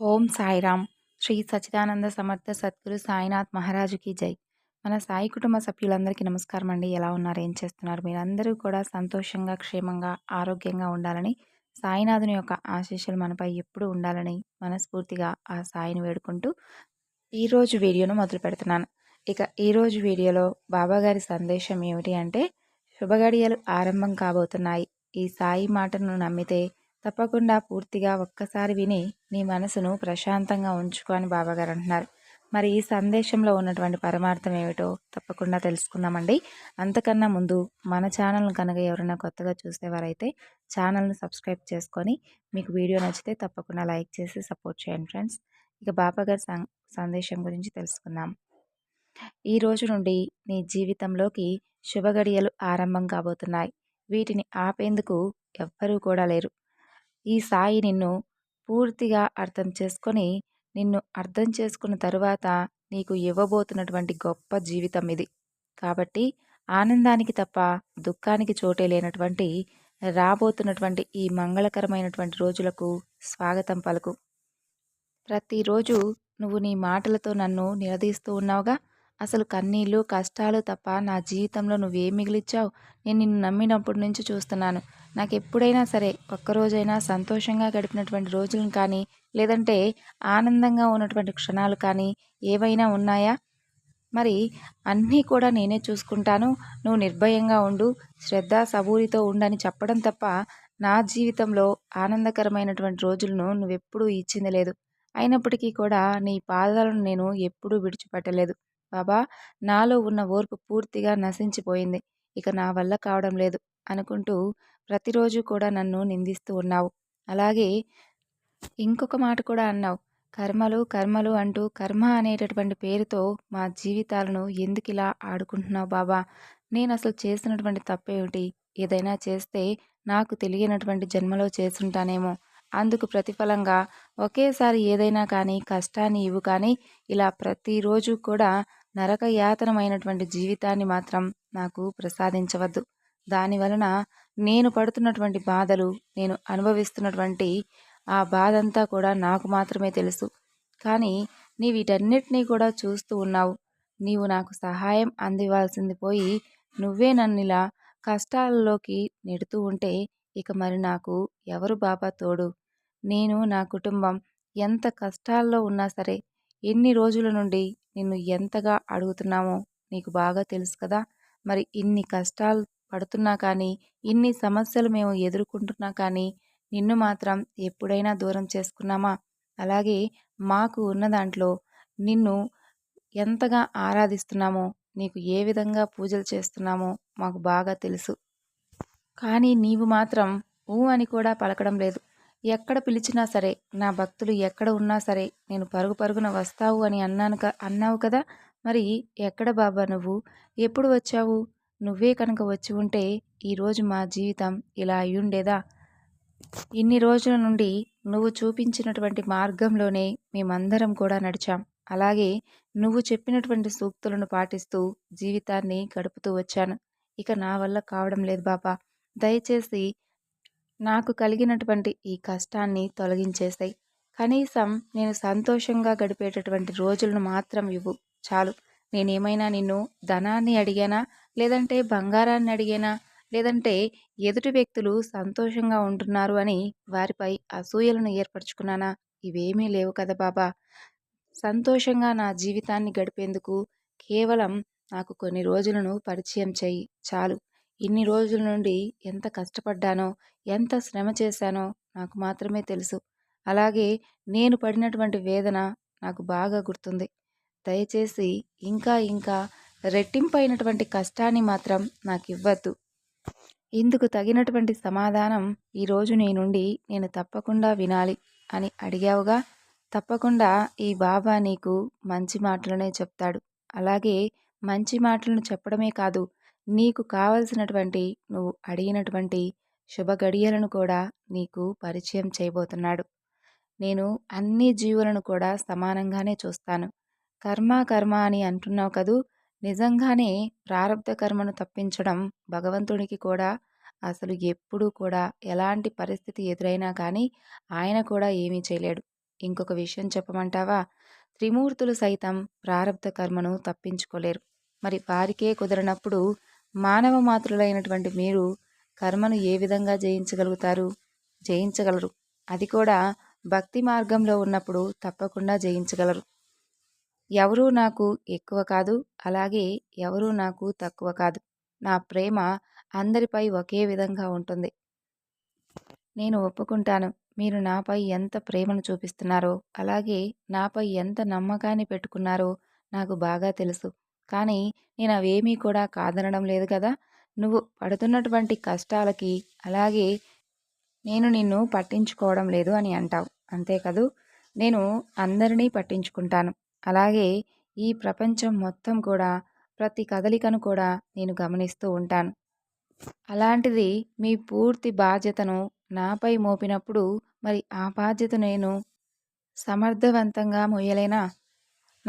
ఓం సాయిరామ్. శ్రీ సచిదానంద సమర్థ సద్గురు సాయినాథ్ మహారాజుకి జై. మన సాయి కుటుంబ సభ్యులందరికీ నమస్కారం అండి. ఎలా ఉన్నారు? ఏం చేస్తున్నారు? మీరందరూ కూడా సంతోషంగా క్షేమంగా ఆరోగ్యంగా ఉండాలని సాయినాథుని యొక్క ఆశీస్సులు మనపై ఎప్పుడు ఉండాలని మనస్ఫూర్తిగా ఆ సాయిని వేడుకుంటూ ఈరోజు వీడియోను మొదలు పెడుతున్నాను. ఇక ఈరోజు వీడియోలో బాబాగారి సందేశం ఏమిటి అంటే శుభగడియలు ఆరంభం కాబోతున్నాయి. ఈ సాయి మాటను నమ్మితే తప్పకుండా పూర్తిగా ఒక్కసారి విని నీ మనసును ప్రశాంతంగా ఉంచుకో అని బాబాగారు అంటున్నారు. మరి ఈ సందేశంలో ఉన్నటువంటి పరమార్థం ఏమిటో తప్పకుండా తెలుసుకుందామండి. అంతకన్నా ముందు మన ఛానల్ను కనుక ఎవరైనా కొత్తగా చూసేవారైతే ఛానల్ను సబ్స్క్రైబ్ చేసుకొని మీకు వీడియో నచ్చితే తప్పకుండా లైక్ చేసి సపోర్ట్ చేయండి ఫ్రెండ్స్. ఇక బాబాగారి సందేశం గురించి తెలుసుకుందాం. ఈ రోజు నుండి నీ జీవితంలోకి శుభగడియలు ఆరంభం కాబోతున్నాయి. వీటిని ఆపేందుకు ఎవ్వరూ కూడా లేరు. ఈ సాయి నిన్ను పూర్తిగా అర్థం చేసుకొని నిన్ను అర్థం చేసుకున్న తరువాత నీకు ఇవ్వబోతున్నటువంటి గొప్ప జీవితం ఇది. కాబట్టి ఆనందానికి తప్ప దుఃఖానికి చోటే లేనటువంటి రాబోతున్నటువంటి ఈ మంగళకరమైనటువంటి రోజులకు స్వాగతం పలుకు. ప్రతిరోజు నువ్వు నీ మాటలతో నన్ను నిలదీస్తూ ఉన్నావుగా? అసలు కన్నీళ్ళు కష్టాలు తప్ప నా జీవితంలో నువ్వేం మిగిలిచ్చావు? నేను నిన్ను నమ్మినప్పటి నుంచి చూస్తున్నాను. నాకు ఎప్పుడైనా సరే ఒక్కరోజైనా సంతోషంగా గడిపినటువంటి రోజులను కానీ లేదంటే ఆనందంగా ఉన్నటువంటి క్షణాలు కానీ ఏవైనా ఉన్నాయా? మరి అన్నీ కూడా నేనే చూసుకుంటాను. నువ్వు నిర్భయంగా ఉండు శ్రద్ధ సబూరితో ఉండని చెప్పడం తప్ప నా జీవితంలో ఆనందకరమైనటువంటి రోజులను నువ్వెప్పుడూ ఇచ్చింది లేదు. అయినప్పటికీ కూడా నీ పాదాలను నేను ఎప్పుడూ విడిచిపెట్టలేదు. బాబా నాలో ఉన్న ఓర్పు పూర్తిగా నశించిపోయింది. ఇక నా వల్ల కావడం లేదు అనుకుంటూ ప్రతిరోజు కూడా నన్ను నిందిస్తూ ఉన్నావు. అలాగే ఇంకొక మాట కూడా అన్నావు. కర్మలు కర్మలు అంటూ కర్మ అనేటటువంటి పేరుతో మా జీవితాలను ఎందుకు ఇలా ఆడుకుంటున్నావు బాబా? నేను అసలు చేసినటువంటి తప్పేమిటి? ఏదైనా చేస్తే నాకు తెలియనటువంటి జన్మలో చేస్తుంటానేమో. అందుకు ప్రతిఫలంగా ఒకేసారి ఏదైనా కానీ కష్టాన్ని ఇవ్వు కానీ ఇలా ప్రతిరోజు కూడా నరకయాతనమైనటువంటి జీవితాన్ని మాత్రం నాకు ప్రసాదించవద్దు. దాని వలన నేను పడుతున్నటువంటి బాధలు నేను అనుభవిస్తున్నటువంటి ఆ బాధ అంతా కూడా నాకు మాత్రమే తెలుసు. కానీ నీ వీటన్నిటినీ కూడా చూస్తూ ఉన్నావు. నీవు నాకు సహాయం అందివ్వాల్సింది పోయి నువ్వే నన్ను కష్టాలలోకి నెడుతూ ఉంటే ఇక మరి నాకు ఎవరు బాబా తోడు? నేను నా కుటుంబం ఎంత కష్టాల్లో ఉన్నా సరే ఎన్ని రోజుల నుండి నిన్ను ఎంతగా అడుగుతున్నామో నీకు బాగా తెలుసు కదా. మరి ఇన్ని కష్టాలు పడుతున్నా కానీ ఇన్ని సమస్యలు మేము ఎదుర్కొంటున్నా కానీ నిన్ను మాత్రం ఎప్పుడైనా దూరం చేసుకున్నామా? అలాగే మాకు ఉన్న దాంట్లో నిన్ను ఎంతగా ఆరాధిస్తున్నామో నీకు ఏ విధంగా పూజలు చేస్తున్నామో మాకు బాగా తెలుసు. కానీ నీవు మాత్రం ఊ అని కూడా పలకడం లేదు. ఎక్కడ పిలిచినా సరే నా భక్తులు ఎక్కడ ఉన్నా సరే నేను పరుగు పరుగున వస్తావు అని అన్నాను అన్నావు కదా! మరి ఎక్కడ బాబా నువ్వు? ఎప్పుడు వచ్చావు? నువ్వే కనుక వచ్చి ఉంటే ఈరోజు మా జీవితం ఇలా అయ్యుండేదా? ఇన్ని రోజుల నుండి నువ్వు చూపించినటువంటి మార్గంలోనే మేమందరం కూడా నడిచాం. అలాగే నువ్వు చెప్పినటువంటి సూక్తులను పాటిస్తూ జీవితాన్ని గడుపుతూ వచ్చాను. ఇక నా వల్ల కావడం లేదు బాబా. దయచేసి నాకు కలిగినటువంటి ఈ కష్టాన్ని తొలగించేసాయి కనీసం నేను సంతోషంగా గడిపేటటువంటి రోజులను మాత్రం ఇవ్వు. చాలు. నేనేమైనా నిన్ను ధనాన్ని అడిగానా? లేదంటే బంగారాన్ని అడిగానా? లేదంటే ఎదుటి వ్యక్తులు సంతోషంగా ఉంటున్నారు అని వారిపై అసూయలను ఏర్పరచుకున్నానా? ఇవేమీ లేవు కదా బాబా. సంతోషంగా నా జీవితాన్ని గడిపేందుకు కేవలం నాకు కొన్ని రోజులను పరిచయం చెయ్యి చాలు. ఇన్ని రోజుల నుండి ఎంత కష్టపడ్డానో ఎంత శ్రమ చేశానో నాకు మాత్రమే తెలుసు. అలాగే నేను పడినటువంటి వేదన నాకు బాగా గుర్తుంది. దయచేసి ఇంకా ఇంకా రెట్టింపైనటువంటి కష్టాన్ని మాత్రం నాకు ఇవ్వద్దు. ఇందుకు తగినటువంటి సమాధానం ఈరోజు నీ నుండి నేను తప్పకుండా వినాలి అని అడిగావుగా తప్పకుండా ఈ బాబా నీకు మంచి మాటలనే చెప్తాడు. అలాగే మంచి మాటలను చెప్పడమే కాదు నీకు కావలసినటువంటి నువ్వు అడిగినటువంటి శుభ గడియలను కూడా నీకు పరిచయం చేయబోతున్నాడు. నేను అన్ని జీవులను కూడా సమానంగానే చూస్తాను. కర్మ కర్మ అని అంటున్నావు కదూ నిజంగానే ప్రారంభ కర్మను తప్పించడం భగవంతుడికి కూడా అసలు ఎప్పుడూ కూడా ఎలాంటి పరిస్థితి ఎదురైనా కానీ ఆయన కూడా ఏమీ చేయలేడు. ఇంకొక విషయం చెప్పమంటావా? త్రిమూర్తులు సైతం ప్రారంధ కర్మను తప్పించుకోలేరు. మరి వారికే కుదరనప్పుడు మానవ మాతృలైనటువంటి మీరు కర్మను ఏ విధంగా జయించగలుగుతారు? జయించగలరు. అది కూడా భక్తి మార్గంలో ఉన్నప్పుడు తప్పకుండా జయించగలరు. ఎవరూ నాకు ఎక్కువ కాదు అలాగే ఎవరూ నాకు తక్కువ కాదు. నా ప్రేమ అందరిపై ఒకే విధంగా ఉంటుంది. నేను ఒప్పుకుంటాను. మీరు నాపై ఎంత ప్రేమను చూపిస్తున్నారో అలాగే నాపై ఎంత నమ్మకాన్ని పెట్టుకున్నారో నాకు బాగా తెలుసు. కానీ నేను అవేమీ కూడా కాదనడం లేదు కదా! నువ్వు పడుతున్నటువంటి కష్టాలకి అలాగే నేను నిన్ను పట్టించుకోవడం లేదు అని అంటావు. అంతే కదూ! నేను అందరినీ పట్టించుకుంటాను. అలాగే ఈ ప్రపంచం మొత్తం కూడా ప్రతి కదలికను కూడా నేను గమనిస్తూ ఉంటాను. అలాంటిది మీ పూర్తి బాధ్యతను నాపై మోపినప్పుడు మరి ఆ బాధ్యత నేను సమర్థవంతంగా మొయ్యలేనా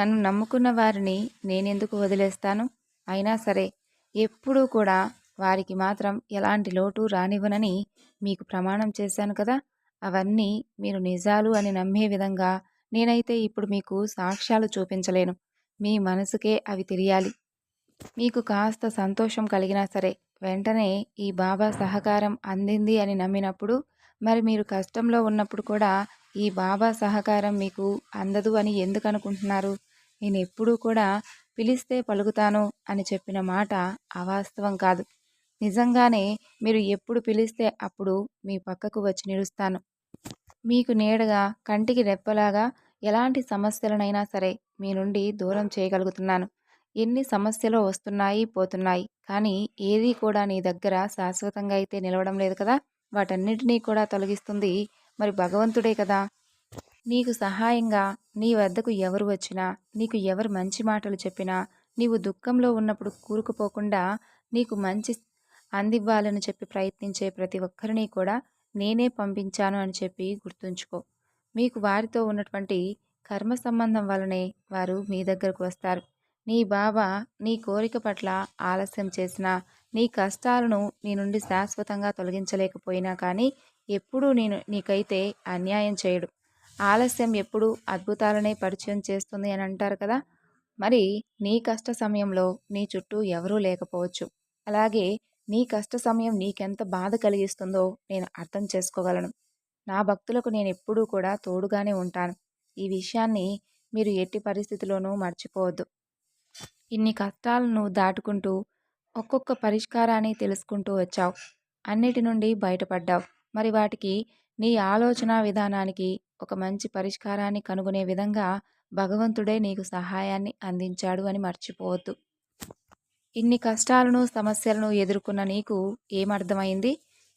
నన్ను నమ్ముకున్న వారిని నేనెందుకు వదిలేస్తాను? అయినా సరే ఎప్పుడూ కూడా వారికి మాత్రం ఎలాంటి లోటు రానివ్వనని మీకు ప్రమాణం చేశాను కదా? అవన్నీ మీరు నిజాలు అని నమ్మే విధంగా నేనైతే ఇప్పుడు మీకు సాక్ష్యాలు చూపించలేను. మీ మనసుకే అవి తెలియాలి. మీకు కాస్త సంతోషం కలిగినా సరే వెంటనే ఈ బాబా సహకారం అందింది అని నమ్మినప్పుడు మరి మీరు కష్టంలో ఉన్నప్పుడు కూడా ఈ బాబా సహకారం మీకు అందదు అని ఎందుకు అనుకుంటున్నారు? నేను ఎప్పుడూ కూడా పిలిస్తే పలుకుతాను అని చెప్పిన మాట అవాస్తవం కాదు. నిజంగానే మీరు ఎప్పుడు పిలిస్తే అప్పుడు మీ పక్కకు వచ్చి నిలుస్తాను. మీకు నీడగా కంటికి రెప్పలాగా ఎలాంటి సమస్యలనైనా సరే మీ నుండి దూరం చేయగలుగుతున్నాను. ఎన్ని సమస్యలు వస్తున్నాయి పోతున్నాయి కానీ ఏది కూడా నీ దగ్గర శాశ్వతంగా అయితే నిలవడం లేదు కదా? వాటన్నిటినీ కూడా తొలగిస్తుంది మరి భగవంతుడే కదా? నీకు సహాయంగా నీ వద్దకు ఎవరు వచ్చినా నీకు ఎవరు మంచి మాటలు చెప్పినా నీవు దుఃఖంలో ఉన్నప్పుడు కూరుకుపోకుండా నీకు మంచి అందివ్వాలని చెప్పి ప్రయత్నించే ప్రతి ఒక్కరిని కూడా నేనే పంపించాను అని చెప్పి గుర్తుంచుకో. మీకు వారితో ఉన్నటువంటి కర్మ సంబంధం వలనే వారు మీ దగ్గరకు వస్తారు. నీ బాబా నీ కోరిక పట్ల ఆలస్యం చేసినా నీ కష్టాలను నీ నుండి శాశ్వతంగా తొలగించలేకపోయినా కానీ ఎప్పుడూ నేను నీకైతే అన్యాయం చేయడు. ఆలస్యం ఎప్పుడు అద్భుతాలనే పరిచయం చేస్తుంది అని అంటారు కదా. మరి నీ కష్ట సమయంలో నీ చుట్టూ ఎవరూ లేకపోవచ్చు. అలాగే నీ కష్ట సమయం నీకెంత బాధ కలిగిస్తుందో నేను అర్థం చేసుకోగలను. నా భక్తులకు నేను ఎప్పుడూ కూడా తోడుగానే ఉంటాను. ఈ విషయాన్ని మీరు ఎట్టి పరిస్థితిలోనూ మర్చిపోవద్దు. ఇన్ని కష్టాలను దాటుకుంటూ ఒక్కొక్క పరిష్కారాన్ని తెలుసుకుంటూ వచ్చావు. అన్నిటి నుండి బయటపడ్డావు. మరి వాటికి నీ ఆలోచన విధానానికి ఒక మంచి పరిష్కారాన్ని కనుగొనే విధంగా భగవంతుడే నీకు సహాయాన్ని అందించాడు అని మర్చిపోవద్దు. ఇన్ని కష్టాలను సమస్యలను ఎదుర్కొన్న నీకు ఏమర్థమైంది?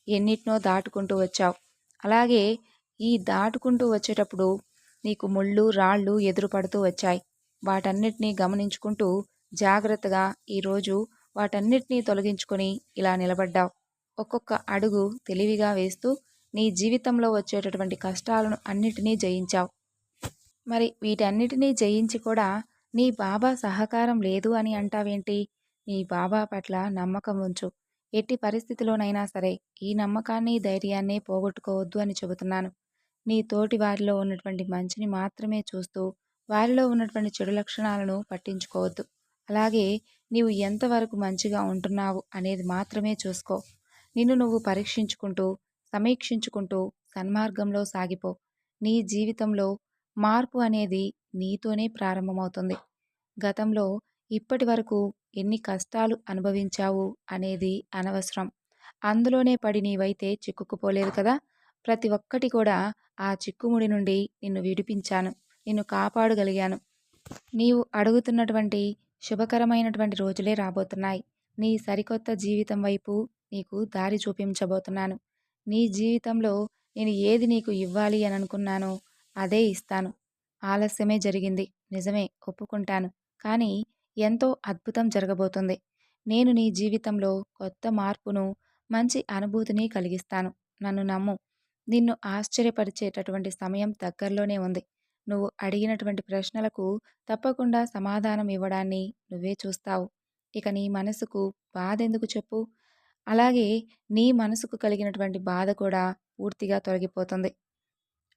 ఎన్నిటినో దాటుకుంటూ వచ్చావు. అలాగే ఈ దాటుకుంటూ వచ్చేటప్పుడు నీకు ముళ్ళు రాళ్ళు ఎదురుపడుతూ వచ్చాయి. వాటన్నిటినీ గమనించుకుంటూ జాగ్రత్తగా ఈరోజు వాటన్నిటినీ తొలగించుకొని ఇలా నిలబడ్డావు. ఒక్కొక్క అడుగు తెలివిగా వేస్తూ నీ జీవితంలో వచ్చేటటువంటి కష్టాలను అన్నిటినీ జయించావు. మరి వీటన్నిటినీ జయించి కూడా నీ బాబా సహకారం లేదు అని అంటావేంటి? నీ బాబా పట్ల నమ్మకం ఉంచు. ఎట్టి పరిస్థితిలోనైనా సరే ఈ నమ్మకాన్ని ధైర్యాన్ని పోగొట్టుకోవద్దు అని చెబుతున్నాను. నీ తోటి వారిలో ఉన్నటువంటి మంచిని మాత్రమే చూస్తూ వారిలో ఉన్నటువంటి చెడు లక్షణాలను పట్టించుకోవద్దు. అలాగే నీవు ఎంతవరకు మంచిగా ఉంటున్నావు అనేది మాత్రమే చూసుకో. నిన్ను నువ్వు పరీక్షించుకుంటూ సమీక్షించుకుంటూ సన్మార్గంలో సాగిపో. నీ జీవితంలో మార్పు అనేది నీతోనే ప్రారంభమవుతుంది. గతంలో ఇప్పటి వరకు ఎన్ని కష్టాలు అనుభవించావు అనేది అనవసరం. అందులోనే పడి నీవైతే చిక్కుకుపోలేదు కదా? ప్రతి ఒక్కటి కూడా ఆ చిక్కుముడి నుండి నిన్ను విడిపించాను. నిన్ను కాపాడగలిగాను. నీవు అడుగుతున్నటువంటి శుభకరమైనటువంటి రోజులే రాబోతున్నాయి. నీ సరికొత్త జీవితం వైపు నీకు దారి చూపించబోతున్నాను. నీ జీవితంలో నేను ఏది నీకు ఇవ్వాలి అని అనుకున్నానో అదే ఇస్తాను. ఆలస్యమే జరిగింది. నిజమే ఒప్పుకుంటాను. కానీ ఎంతో అద్భుతం జరగబోతుంది. నేను నీ జీవితంలో కొత్త మార్పును మంచి అనుభూతిని కలిగిస్తాను. నన్ను నమ్ము. నిన్ను ఆశ్చర్యపరిచేటటువంటి సమయం దగ్గరలోనే ఉంది. నువ్వు అడిగినటువంటి ప్రశ్నలకు తప్పకుండా సమాధానం ఇవ్వడాన్ని నువ్వే చూస్తావు. ఇక నీ మనసుకు బాధెందుకు చెప్పు? అలాగే నీ మనసుకు కలిగినటువంటి బాధ కూడా పూర్తిగా తొలగిపోతుంది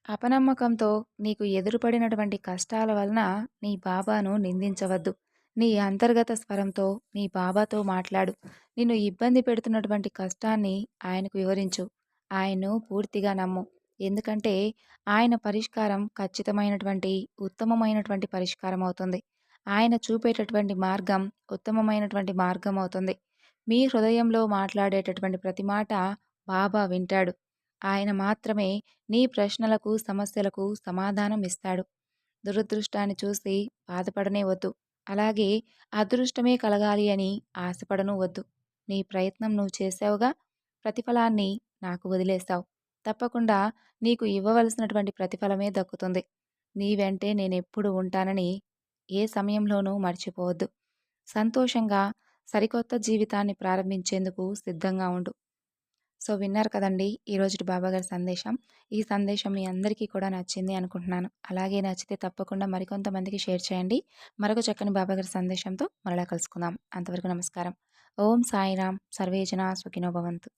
అపనమ్మకంతో నీకు ఎదురుపడినటువంటి కష్టాల వలన నీ బాబాను నిందించవద్దు. నీ అంతర్గత స్వరంతో నీ బాబాతో మాట్లాడు. నిన్ను ఇబ్బంది పెడుతున్నటువంటి కష్టాన్ని ఆయనకు వివరించు. ఆయన్ను పూర్తిగా నమ్ము. ఎందుకంటే ఆయన పరిష్కారం ఖచ్చితమైనటువంటి, ఉత్తమమైనటువంటి పరిష్కారం అవుతుంది. ఆయన చూపేటటువంటి మార్గం ఉత్తమమైనటువంటి మార్గం అవుతుంది. మీ హృదయంలో మాట్లాడేటటువంటి ప్రతి మాట బాబా వింటాడు. ఆయన మాత్రమే నీ ప్రశ్నలకు, సమస్యలకు సమాధానం ఇస్తాడు. దురదృష్టాన్ని చూసి బాధపడనే వద్దు. అలాగే అదృష్టమే కలగాలి అని ఆశపడను వద్దు. నీ ప్రయత్నం నువ్వు చేసావుగా ప్రతిఫలాన్ని నాకు వదిలేశావు. తప్పకుండా నీకు ఇవ్వవలసినటువంటి ప్రతిఫలమే దక్కుతుంది. నీ వెంటే నేనెప్పుడు ఉంటానని ఏ సమయంలోనూ మర్చిపోవద్దు. సంతోషంగా సరికొత్త జీవితాన్ని ప్రారంభించేందుకు సిద్ధంగా ఉండు. సో విన్నారు కదండి ఈరోజు బాబాగారి సందేశం. ఈ సందేశం మీ అందరికీ కూడా నచ్చింది అనుకుంటున్నాను. అలాగే నచ్చితే తప్పకుండా మరికొంతమందికి షేర్ చేయండి. మరొక చక్కని బాబాగారి సందేశంతో మరలా కలుసుకుందాం. అంతవరకు నమస్కారం. ఓం సాయిరామ్ సర్వేజన సుఖినోభవంతు భవంతు.